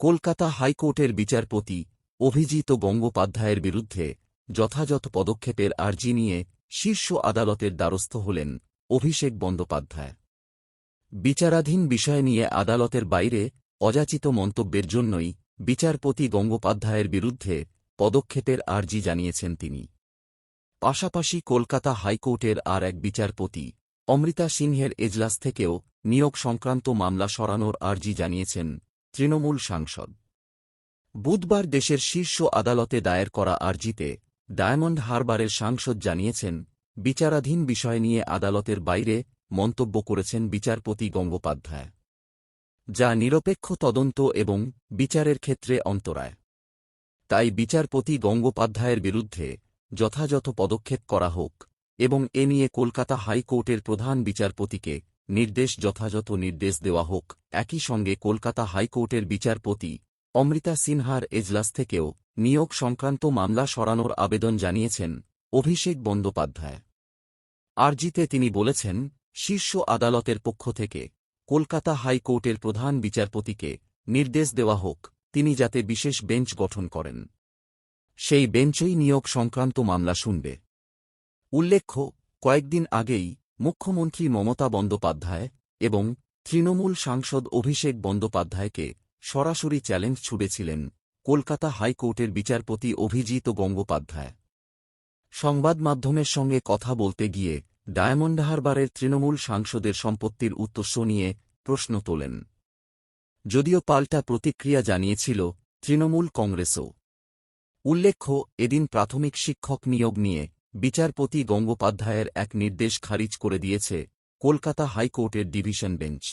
কলকাতা হাইকোর্টের বিচারপতি অভিজিত গঙ্গোপাধ্যায়ের বিরুদ্ধে যথাযথ পদক্ষেপের আর্জি নিয়ে শীর্ষ আদালতের দ্বারস্থ হলেন অভিষেক বন্দ্যোপাধ্যায়। বিচারাধীন বিষয় নিয়ে আদালতের বাইরে অযাচিত মন্তব্যের জন্যই বিচারপতি গঙ্গোপাধ্যায়ের বিরুদ্ধে পদক্ষেপের আর্জি জানিয়েছেন তিনি। পাশাপাশি কলকাতা হাইকোর্টের আর এক বিচারপতি অমৃতা সিংহের এজলাস থেকেও নিয়োগ সংক্রান্ত মামলা সরানোর আর্জি জানিয়েছেন তৃণমূল সাংসদ। বুধবার দেশের শীর্ষ আদালতে দায়ের করা আর্জিতে ডায়মন্ড হারবারের সাংসদ জানিয়েছেন, বিচারাধীন বিষয় নিয়ে আদালতের বাইরে মন্তব্য করেছেন বিচারপতি গঙ্গোপাধ্যায়। যা নিরপেক্ষ তদন্ত এবং বিচারের ক্ষেত্রে অন্তরায়। তাই বিচারপতি গঙ্গোপাধ্যায়ের বিরুদ্ধে যথাযথ পদক্ষেপ করা হোক এবং এ নিয়ে কলকাতা হাইকোর্টের প্রধান বিচারপতিকে নির্দেশ যথাযথ নির্দেশ দেওয়া হোক। একই সঙ্গে কলকাতা হাইকোর্টের বিচারপতি অমৃতা সিনহার এজলাস থেকেও নিয়োগ সংক্রান্ত মামলা সরানোর আবেদন জানিয়েছেন অভিষেক বন্দ্যোপাধ্যায়। আরজিতে তিনি বলেছেন, শীর্ষ আদালতের পক্ষ থেকে কলকাতা হাইকোর্টের প্রধান বিচারপতিকে নির্দেশ দেওয়া হোক, তিনি যাতে বিশেষ বেঞ্চ গঠন করেন। সেই বেঞ্চই নিয়োগ সংক্রান্ত মামলা শুনবে। উল্লেখ্য, কয়েকদিন আগেই মুখ্যমন্ত্রী মমতা বন্দ্যোপাধ্যায় এবং তৃণমূল সাংসদ অভিষেক বন্দ্যোপাধ্যায়কে সরাসরি চ্যালেঞ্জ ছুড়েছিলেন কলকাতা হাইকোর্টের বিচারপতি অভিজিত গঙ্গোপাধ্যায়। সংবাদ মাধ্যমের সঙ্গে কথা বলতে গিয়ে ডায়মন্ড হারবারের তৃণমূল সাংসদের সম্পত্তির উত্তস্য নিয়ে প্রশ্ন তোলেন। যদিও পাল্টা প্রতিক্রিয়া জানিয়েছিল তৃণমূল কংগ্রেসও। উল্লেখ্য, এদিন প্রাথমিক শিক্ষক নিয়োগ নিয়ে বিচারপতি গঙ্গোপাধ্যায়ের এক নির্দেশ খারিজ করে দিয়েছে কলকাতা হাইকোর্টের ডিভিশন বেঞ্চ।